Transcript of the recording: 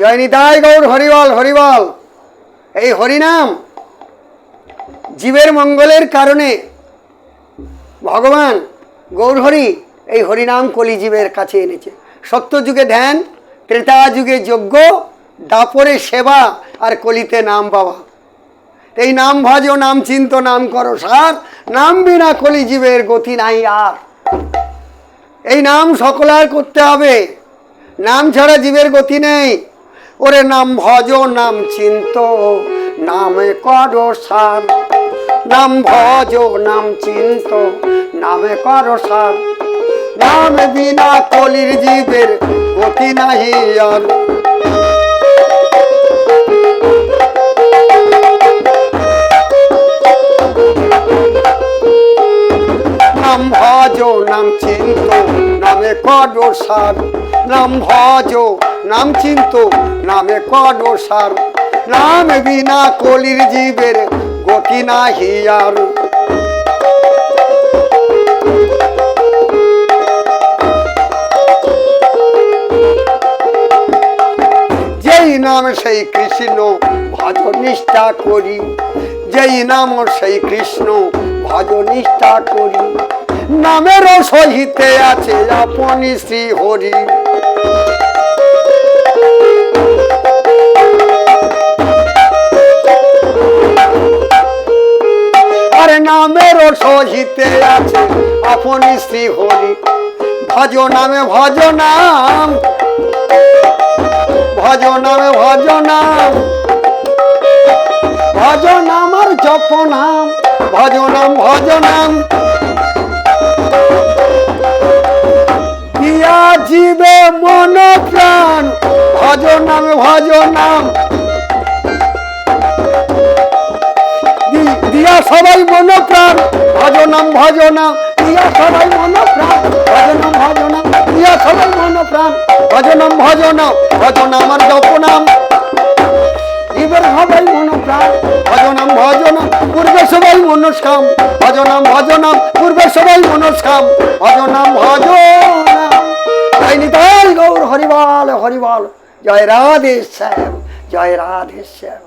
জয় নিতাই গৌর হরিবল হরিবল। এই হরিনাম জীবের মঙ্গলের কারণে ভগবান গৌরহরি এই হরিনাম কলি জীবের কাছে এনেছে। সত্য যুগে ধ্যান ত্রেতা যুগে যজ্ঞ, দাপরে সেবা আর কলিতে নাম পাওয়া। এই নাম ভজ, নাম চিন্ত, নাম করো সার, নাম বিনা কলি জীবের গতি নাই আর। এই নাম সকলার করতে হবে। নাম ছাড়া জীবের গতি নেই। ওরে নাম ভজ, নাম চিন্ত, নামে কর সার। নাম ভজ, নাম চিন্ত, নামে কর সার। নাম বিনা কলির জীবের গতি নাহি আর। নাম ভজ, নাম চিন্ত, নামে কড সার। নাম ভজ নাম চিন্ত, নামে কড সার নাম বিনা কলির জীবের গতি নাহি আর। যেই নাম সেই কৃষ্ণ, ভজ নিষ্ঠা করি। যেই নাম সেই কৃষ্ণ, ভজ নিষ্ঠা করি। নামের সহিতে আছে আপনি শ্রী হরি নামের সহিতে আছে। আপনি শ্রী হরি ভজ নামে ভজ নাম ভজ নামে ভজ নাম ভজ নাম আর জপ নাম ভজ নাম ভজ নাম জীবে মন প্রাণ? ভজ নামে ভজ নাম দিয়া সবাই মন প্রাণ। ভজ নাম ভজ নাম দিয়া সবাই মন প্রাণ। ভজ নাম ভজ নাম দিয়া সবাই মন প্রাণ। ভজ নাম ভজ নাম ভজ নাম জপ নাম। জীবের সবাই মন প্রাণ। ভজ নাম ভজ পূর্বে সবাই মনস্কাম। ভজ নাম ভজ পূর্বে সবাই মনস্কাম। ভজ নাম ভজ নাম তাই গৌর, হরিবল হরিবল। জয় রাধে শ্যাম, জয় রাধে শ্যাম।